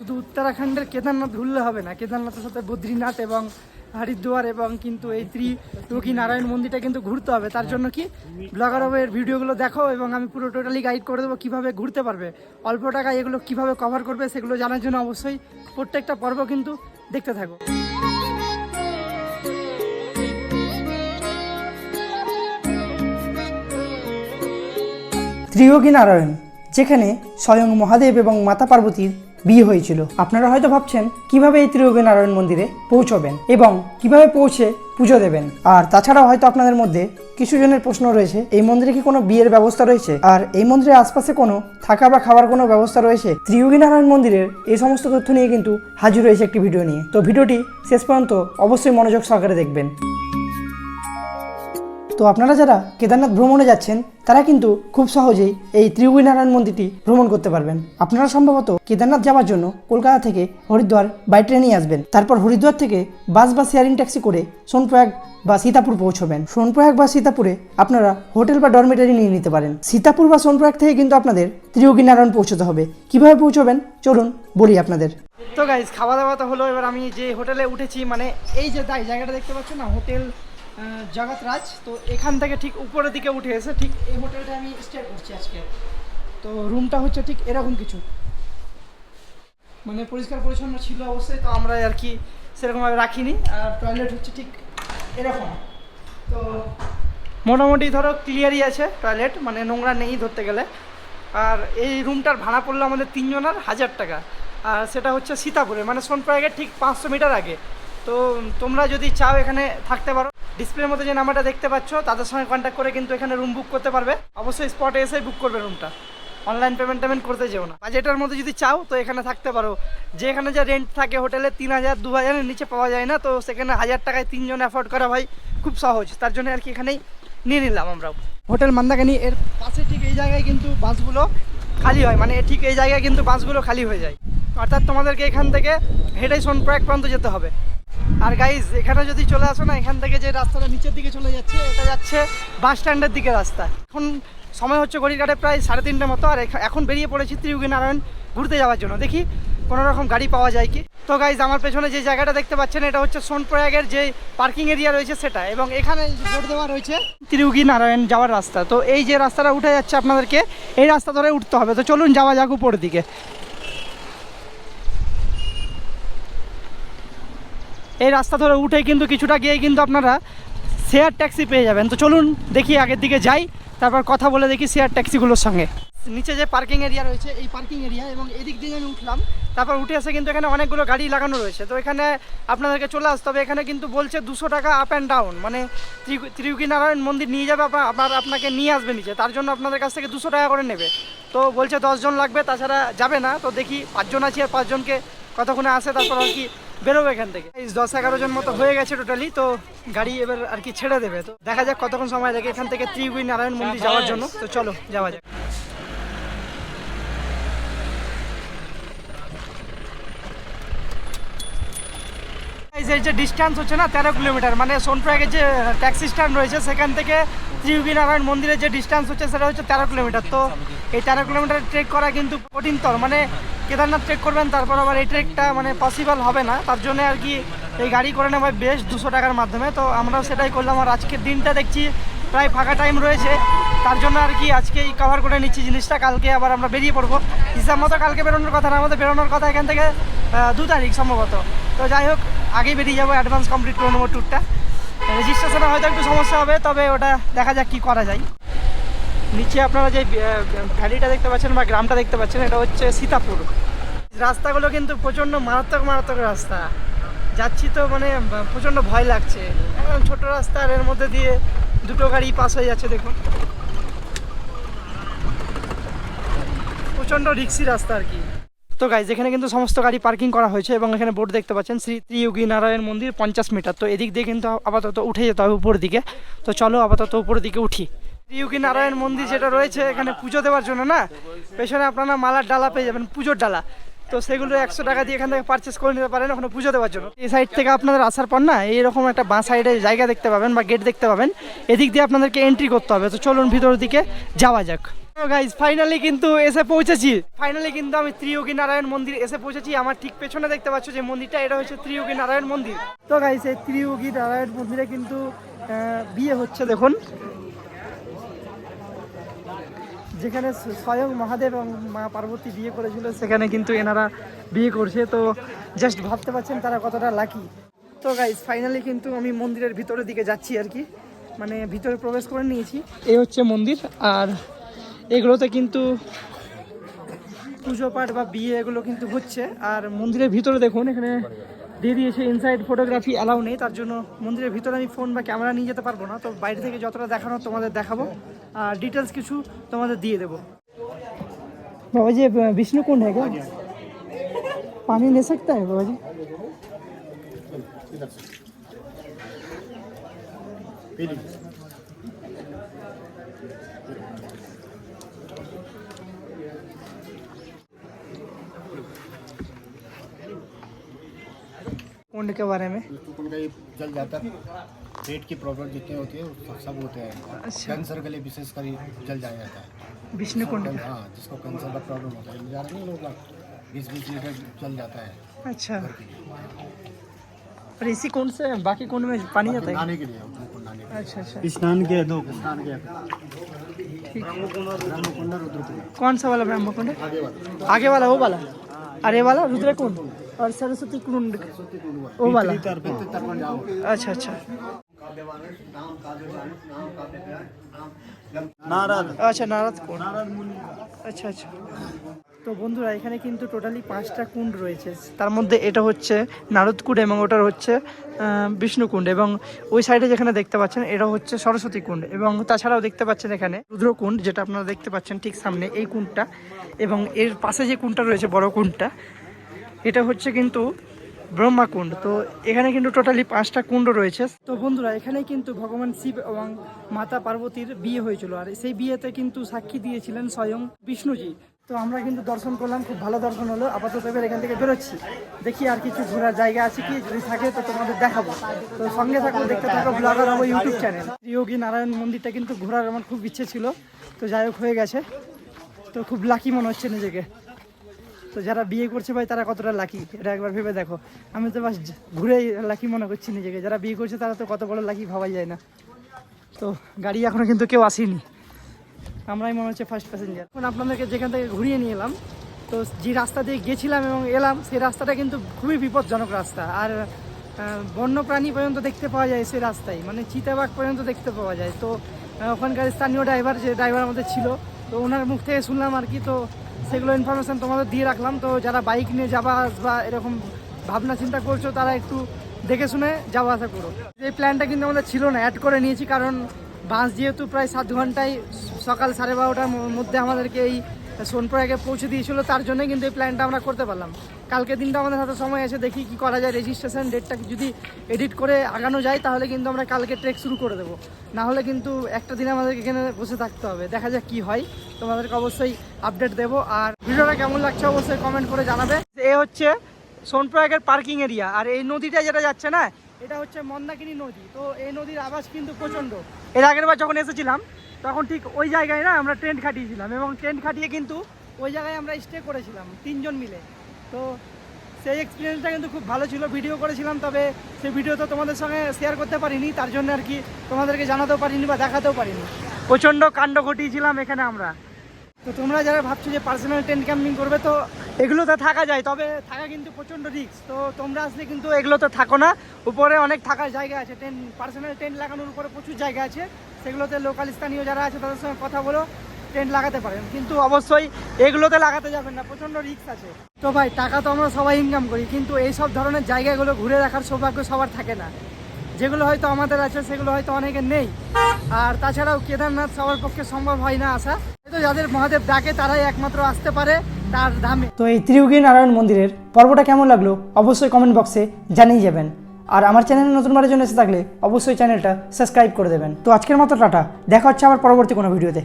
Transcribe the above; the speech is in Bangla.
শুধু উত্তরাখণ্ডের কেদারনাথ ঘুরলে হবে না। কেদারনাথের সাথে বদ্রীনাথ এবং হরিদ্বার এবং কিন্তু এই ত্রিলোকী নারায়ণ মন্দিরটা কিন্তু ঘুরতে হবে। তার জন্য কি ব্লগারের ভিডিওগুলো দেখো এবং আমি পুরো টোটালি গাইড করে দেবো কীভাবে ঘুরতে পারবে। অল্প টাকায় এগুলো কীভাবে কভার করবে সেগুলো জানার জন্য অবশ্যই প্রত্যেকটা পর্ব কিন্তু দেখতে থাকো। ত্রিয়োগী নারায়ণ যেখানে স্বয়ং মহাদেব এবং মাতা পার্বতীর বিয়ে হয়েছিল। আপনারা হয়তো ভাবছেন, কীভাবে এই ত্রিয়োগী নারায়ণ মন্দিরে পৌঁছবেন এবং কীভাবে পৌঁছে পুজো দেবেন? আর তাছাড়াও হয়তো আপনাদের মধ্যে কিছু জনের প্রশ্ন রয়েছে, এই মন্দিরে কি কোনো বিয়ের ব্যবস্থা রয়েছে? আর এই মন্দিরের আশপাশে কোনো থাকা বা খাওয়ার কোনো ব্যবস্থা রয়েছে? ত্রিয়োগী নারায়ণ মন্দিরের এই সমস্ত তথ্য নিয়ে কিন্তু হাজির রয়েছে একটি ভিডিও নিয়ে। তো ভিডিওটি শেষ পর্যন্ত অবশ্যই মনোযোগ সহকারে দেখবেন। তো আপনারা যারা কেদারনাথ ভ্রমণে যাচ্ছেন, তারা কিন্তু খুব সহজেই এই ত্রিগুণী নারায়ণ মন্দিরটি ভ্রমণ করতে পারবেন। আপনারা সম্ভবত কেদারনাথ যাওয়ার জন্য কলকাতা থেকে হরিদ্বার বাই ট্রেনেই আসবেন। তারপর হরিদ্বার থেকে বাস বা শেয়ারিং ট্যাক্সি করে সোনপ্রয়াগ বা সীতাপুর পৌঁছবেন। সোনপ্রয়াগ বা সীতাপুরে আপনারা হোটেল বা ডরমেটারি নিয়ে নিতে পারেন। সীতাপুর বা সোনপ্রয়াগ থেকে কিন্তু আপনাদের ত্রিয়োগী নারায়ণ পৌঁছতে হবে। কীভাবে পৌঁছবেন? চলুন বলি আপনাদের। তো গাইজ খাওয়া দাওয়া তো হলো। এবার আমি যে হোটেলে উঠেছি মানে এই যে তাই জায়গাটা দেখতে পাচ্ছ না? হোটেল জগৎরাজ তো এখান থেকে ঠিক উপরের দিকে উঠে এসে ঠিক এই হোটেলটা আমি স্টে করছি আজকে। তো রুমটা হচ্ছে ঠিক এরকম কিছু। মানে পরিষ্কার পরিচ্ছন্ন ছিল অবশ্যই, তো আমরা আর কি সেরকমভাবে রাখিনি, আর টয়লেট হচ্ছে ঠিক এরকম। তো মোটামুটি ধরো ক্লিয়ারই আছে টয়লেট মানে নোংরা নেই ধরতে গেলে। আর এই রুমটার ভাড়া পড়ল আমাদের তিনজনের হাজার টাকা। আর সেটা হচ্ছে সীতাপুরে মানে সোনপ্রয়াগের ঠিক পাঁচশো মিটার আগে। তো তোমরা যদি চাও এখানে থাকতে পারো। ডিসপ্লের মধ্যে যে নাম্বারটা দেখতে পাচ্ছ, তাদের সঙ্গে কন্ট্যাক্ট করে কিন্তু এখানে রুম বুক করতে পারবে। অবশ্যই স্পটে এসে বুক করবে রুমটা অনলাইন পেমেন্ট টেমেন্ট করতে যেও না। বাজেটের মধ্যে যদি চাও, তো এখানে থাকতে পারো। যে এখানে যে রেন্ট থাকে হোটেলে তিন হাজার, দু হাজারের নিচে পাওয়া যায় না। তো সেখানে হাজার টাকায় তিনজন অ্যাফোর্ড করা ভাই খুব সহজ। তার জন্য আর কি এখানেই নিয়ে নিলাম আমরাও হোটেল মান্দাকানি, এর পাশে ঠিক এই জায়গায় কিন্তু বাসগুলো খালি হয়। মানে ঠিক এই জায়গায় কিন্তু বাসগুলো খালি হয়ে যায়। অর্থাৎ তোমাদেরকে এখান থেকে হেঁটেই সোনপ্রয়াগ পর্যন্ত যেতে হবে। আর গাইজ এখানে যদি চলে আসো না, এখান থেকে যে রাস্তাটা নিচের দিকে চলে যাচ্ছে, এটা যাচ্ছে বাস স্ট্যান্ডের দিকে রাস্তা। এখন সময় হচ্ছে ঘড়িঘাটে প্রায় সাড়ে তিনটে মতো, আর এখা- এখন বেরিয়ে পড়েছি ত্রিউগী নারায়ণ ঘুরতে যাওয়ার জন্য। দেখি কোনো রকম গাড়ি পাওয়া যায় কি। তো গাইজ আমার পেছনে যে জায়গাটা দেখতে পাচ্ছেন, এটা হচ্ছে সোনপ্রয়াগের যে পার্কিং এরিয়া রয়েছে সেটা, এবং এখানে বোর্ড দেওয়া রয়েছে ত্রিউগী নারায়ণ যাওয়ার রাস্তা। তো এই যে রাস্তাটা উঠে যাচ্ছে আপনাদেরকে, এই রাস্তা ধরে উঠতে হবে। তো চলুন যাওয়া যাক উপর দিকে। এই রাস্তা ধরে উঠে কিন্তু কিছুটা গিয়ে কিন্তু আপনারা শেয়ার ট্যাক্সি পেয়ে যাবেন। তো চলুন দেখি আগের দিকে যাই, তারপর কথা বলে দেখি শেয়ার ট্যাক্সিগুলোর সঙ্গে। নিচে যে পার্কিং এরিয়া রয়েছে, এই পার্কিং এরিয়া এবং এদিক দিয়ে আমি উঠলাম, তারপর উঠে এসে কিন্তু এখানে অনেকগুলো গাড়ি লাগানো রয়েছে। তো এখানে আপনাদেরকে চলে আসতে হবে। এখানে কিন্তু বলছে দুশো টাকা আপ অ্যান্ড ডাউন মানে ত্রিগু- ত্রিউকি নারায়ণ মন্দির নিয়ে যাবে আবার আপনাকে নিয়ে আসবে নিচে। তার জন্য আপনাদের কাছ থেকে দুশো টাকা করে নেবে। তো বলছে দশজন লাগবে, তাছাড়া যাবে না। তো দেখি পাঁচজন আছি আর পাঁচজনকে কতক্ষণে আসে তারপর আর কি বেরোবে এখান থেকে। দশ এগারো জন মতো হয়ে গেছে টোটালি তো গাড়ি এবার আর কি ছেড়ে দেবে। তো দেখা যাক কতক্ষণ সময় লাগে এখান থেকে ত্রিগুই নারায়ণ মন্দির যাওয়ার জন্য। তো চলো, যাওয়া যাক। এই যে- ডিস্টেন্স হচ্ছে না, তেরো কিলোমিটার মানে সোনপ্রয়াগের যে ট্যাক্সি স্ট্যান্ড রয়েছে, সেখান থেকে ত্রিউগী নারায়ণ মন্দিরের যে ডিস্টেন্স হচ্ছে, সেটা হচ্ছে তেরো কিলোমিটার। তো এই তেরো কিলোমিটার ট্রেক করা কিন্তু কঠিনতর মানে কেদারনাথ ট্রেক করবেন, তারপর আবার এই ট্রেকটা মানে পসিবল হবে না। তার জন্য আর কি এই গাড়ি করে নেওয়া বেশ দুশো টাকার মাধ্যমে। তো আমরা সেটাই করলাম আর আজকের দিনটা দেখছি প্রায় ফাঁকা টাইম রয়েছে। তার জন্য আর কি আজকেই কভার করে নিচ্ছি জিনিসটা। কালকে আবার আমরা বেরিয়ে পড়ব। হিসাব মতো কালকে বেরোনোর কথা না, আমাদের বেরোনোর কথা এখান থেকে দু তারিখ সম্ভবত। তো যাই হোক, আগেই বেরিয়ে যাব অ্যাডভান্স কমপ্লিট করে নেব ট্যুরটা রেজিস্ট্রেশনে হয়তো একটু সমস্যা হবে, তবে ওটা দেখা যাক কী করা যায়। নিচে আপনারা যে ভ্যালিটা দেখতে পাচ্ছেন বা গ্রামটা দেখতে পাচ্ছেন, এটা হচ্ছে সীতাপুর। রাস্তাগুলো কিন্তু প্রচণ্ড মারাত্মক মারাত্মক রাস্তা। যাচ্ছি তো মানে প্রচণ্ড ভয় লাগছে। একদম ছোট রাস্তা, আর এর মধ্যে দিয়ে দুটো গাড়ি পাস হয়ে যাচ্ছে, দেখুন। প্রচণ্ড রিক্সি রাস্তা আর কি। তো গাইজ এখানে কিন্তু সমস্ত গাড়ি পার্কিং করা হয়েছে এবং এখানে বোর্ড দেখতে পাচ্ছেন, শ্রী ত্রিয়োগী নারায়ণ মন্দির, পঞ্চাশ মিটার। তো এদিক দিয়ে কিন্তু আপাতত উঠে যেতে হবে উপর দিকে। তো চলো আপাতত উপর দিকে উঠি। ত্রিয়োগী নারায়ণ মন্দির যেটা রয়েছে, এখানে পুজো দেওয়ার জন্য না? পেছনে আপনারা মালার ডালা পেয়ে যাবেন, পুজোর ডালা। তো সেগুলো একশো টাকা দিয়ে এখান থেকে পারচেস করে নিতে পারেন ওখানে পুজো দেওয়ার জন্য। এই সাইড থেকে আপনাদের আসার পর না, এইরকম একটা বাঁ সাইডে জায়গা দেখতে পাবেন বা গেট দেখতে পাবেন। এদিক দিয়ে আপনাদেরকে এন্ট্রি করতে হবে। তো চলুন ভিতরের দিকে যাওয়া যাক। গাইজ ফাইনালি কিন্তু এসে পৌঁছেছি। ফাইনালি কিন্তু আমি ত্রিয়োগী নারায়ণ মন্দির এসে পৌঁছেছি। আমার ঠিক পেছনে দেখতে পাচ্ছ যে মন্দিরটা, এটা হচ্ছে ত্রিয়োগী নারায়ণ মন্দির। তো গাইজ এই ত্রিয়োগী নারায়ণ মন্দিরে কিন্তু বিয়ে হচ্ছে দেখুন। যেখানে স্বয়ং মহাদেব এবং মা পার্বতী বিয়ে করেছিল সেখানে কিন্তু এনারা বিয়ে করছে। তো জাস্ট ভাবতে পারছেন তারা কতটা লাকি তো গাইজ ফাইনালি কিন্তু আমি মন্দিরের ভিতরের দিকে যাচ্ছি আর কি। মানে ভিতরে প্রবেশ করে নিয়েছি। এই হচ্ছে মন্দির আর এগুলোতে কিন্তু পুজো পাঠ বা বিয়ে এগুলো কিন্তু হচ্ছে। আর মন্দিরের ভিতরে দেখুন এখানে দিয়ে দিয়েছে ইনসাইড ফটোগ্রাফি অ্যালাউ নেই তার জন্য মন্দিরের ভিতরে আমি ফোন বা ক্যামেরা নিয়ে যেতে পারবো না তো বাইরে থেকে যতটা দেখানো তোমাদের দেখাবো আর ডিটেলস কিছু তোমাদের দিয়ে দেবো बाबा जी विष्णु कुंड है क्या पानी ले सकता है बाबा जी कुंड के बारे में? कुकुर का ये जल जाता है पेट की प्रॉब्लम जितनी होती है सब- सब होते हैं। अच्छा। कैंसर के लिए विशेष कर जल जाया जाता है। विष्णु कुंड? हाँ जिसको कैंसर का प्रॉब्लम होता है। जा रहे हैं लोग बीस बीस लीटर जल जाता है। अच्छा। और इसी कुंड से बाकी कुंड में पानी जाता है? नहाने के लिए उनको कुंड नहाने के अच्छा अच्छा। स्नान के दो स्नान के ब्रह्मकुंड रुद्रकुंड। कौन सा वाला ब्रह्म कुंड आगे वाला। आगे वाला वो वाला? अरे वाला रुद्र कुंड और सरस्वती कुंड वो वाला तर्पण जाओ अच्छा अच्छा नारद আচ্ছা নারদ কুণ্ড আচ্ছা আচ্ছা তো বন্ধুরা এখানে কিন্তু টোটালি পাঁচটা কুণ্ড রয়েছে তার মধ্যে এটা হচ্ছে নারদ কুণ্ড এবং ওটার হচ্ছে আহ, বিষ্ণু কুণ্ড এবং ওই সাইডে যেখানে দেখতে পাচ্ছেন এটা হচ্ছে সরস্বতী কুণ্ড এবং তাছাড়াও দেখতে পাচ্ছেন এখানে রুদ্রকুণ্ড যেটা আপনারা দেখতে পাচ্ছেন ঠিক সামনে এই কুণ্ডটা এবং এর পাশে যে কুণ্ডটা রয়েছে বড় কুণ্ডটা এটা হচ্ছে কিন্তু ব্রহ্মাকুণ্ড। তো এখানে কিন্তু টোটালি পাঁচটা কুণ্ড রয়েছে। তো বন্ধুরা এখানে কিন্তু ভগবান শিব এবং মাতা পার্বতীর বিয়ে হয়েছিল। আর সেই বিয়েতে কিন্তু সাক্ষী দিয়েছিলেন স্বয়ং বিষ্ণুজি। তো আমরা কিন্তু দর্শন করলাম, খুব ভালো দর্শন হলো। আপাতত এবার এখান থেকে বেরোচ্ছি। দেখি আর কিছু ঘোরার জায়গা আছে কি? যদি থাকে তো তোমাদের দেখাবো। তো সঙ্গে থাকো, দেখতে থাকো ব্লগার হব ইউটিউব চ্যানেল। যোগী নারায়ণ মন্দিরটা কিন্তু ঘোরার আমার খুব ইচ্ছে ছিল। তো যাই হোক, হয়ে গেছে। তো খুব লাকি মনে হচ্ছে নিজেকে। তো যারা বিয়ে করছে ভাই, তারা কতটা লাকি এটা একবার ভেবে দেখো। আমি তো বাস ঘুরে লাকি মনে করছি নিজেকে। যারা বিয়ে করছে, তারা তো কত বড় লাকি ভাবাই যায় না। তো গাড়ি এখনও কিন্তু কেউ আসেনি। আমরাই মনে হচ্ছে ফার্স্ট প্যাসেঞ্জার এখন আপনাদেরকে যেখান থেকে ঘুরিয়ে নিয়ে এলাম, তো যে রাস্তা দিয়ে গেছিলাম এবং এলাম সেই রাস্তাটা কিন্তু খুবই বিপজ্জনক রাস্তা। আর বন্য প্রাণী পর্যন্ত দেখতে পাওয়া যায় সেই রাস্তায়। মানে চিতাবাঘ পর্যন্ত দেখতে পাওয়া যায়। তো ওখানকার স্থানীয় ড্রাইভার যে ড্রাইভার আমাদের ছিল, তো ওনার মুখ থেকে শুনলাম আর কি, তো সেগুলো ইনফরমেশান তোমাদের দিয়ে রাখলাম। তো যারা বাইক নিয়ে যাবা বা এরকম ভাবনা, চিন্তা করছ, তারা একটু দেখে শুনে যাওয়া আসা করো। এই প্ল্যানটা কিন্তু আমাদের ছিল না অ্যাড করে নিয়েছি কারণ বাস যেহেতু প্রায় সাত ঘন্টায় সকাল সাড়ে বারোটার মধ্যে আমাদেরকে এই সোনপ্রয়াগে পৌঁছে দিয়েছিলো, তার জন্যই কিন্তু এই প্ল্যানটা আমরা করতে পারলাম। কালকে দিনটা আমাদের হাতে সময় আছে, দেখি কি করা যায় রেজিস্ট্রেশন ডেটটা যদি এডিট করে আগানো যায়, তাহলে কিন্তু আমরা কালকে ট্রেক শুরু করে দেবো। না হলে কিন্তু একটা দিন আমাদেরকে এখানে বসে থাকতে হবে। দেখা যাক কি হয়। তোমাদেরকে অবশ্যই আপডেট দেবো। আর ভিডিওটা কেমন লাগছে অবশ্যই কমেন্ট করে জানাবে। এ হচ্ছে সোনপ্রয়াগের পার্কিং এরিয়া আর এই নদীটা যেটা যাচ্ছে না, এটা হচ্ছে মন্দাকিনী নদী। তো এই নদীর আবাস কিন্তু প্রচণ্ড। এর আগের বার যখন এসেছিলাম, তখন ঠিক ওই জায়গায় না আমরা টেন্ট খাটিয়েছিলাম এবং টেন্ট খাটিয়ে কিন্তু ওই জায়গায় আমরা স্টে করেছিলাম তিনজন মিলে। তো সেই এক্সপিরিয়েন্সটা কিন্তু খুব ভালো ছিল। ভিডিও করেছিলাম, তবে সেই ভিডিও তো তোমাদের সঙ্গে শেয়ার করতে পারিনি, তার জন্য আর কি তোমাদেরকে জানাতেও পারিনি বা দেখাতেও পারিনি। প্রচণ্ড কাণ্ড ঘটিয়েছিলাম এখানে আমরা। তো তোমরা যারা ভাবছ যে পার্সোনাল টেন্ট ক্যাম্পিং করবে, তো এগুলোতে থাকা যায়, তবে থাকা কিন্তু প্রচণ্ড রিস্ক তো তোমরা আসলে কিন্তু এগুলোতে থাকো না। উপরে অনেক থাকার জায়গা আছে টেন্ট পার্সোনাল টেন্ট লাগানোর উপরে প্রচুর জায়গা আছে। সেগুলোতে লোকাল স্থানীয় যারা আছে, তাদের সঙ্গে কথা বলো। টেন্ট লাগাতে পারেন, কিন্তু অবশ্যই এগুলোতে লাগাতে যাবেন না, প্রচণ্ড রিস্ক আছে। তো ভাই, টাকা তো আমরা সবাই ইনকাম করি, কিন্তু এই সব ধরনের জায়গাগুলো ঘুরে দেখার সৌভাগ্য সবার থাকে না। যেগুলো হয়তো আমাদের আছে, সেগুলো হয়তো অনেকের নেই। আর তাছাড়াও কেদারনাথ সবার পক্ষে সম্ভব হয় না আসা। তো যাদের মহাদেব ডাকে, তারাই একমাত্র আসতে পারে তার ধামে। তো এই ত্রিউগী নারায়ণ মন্দিরের পর্বটা কেমন লাগল, অবশ্যই কমেন্ট বক্সে জানিয়ে যাবেন। আর আমার চ্যানেলে নতুন নতুনবারের জন্য এসে থাকলে অবশ্যই চ্যানেলটা সাবস্ক্রাইব করে দেবেন। তো আজকের মতো টাটা, দেখা হচ্ছে আবার পরবর্তী কোনো ভিডিওতে।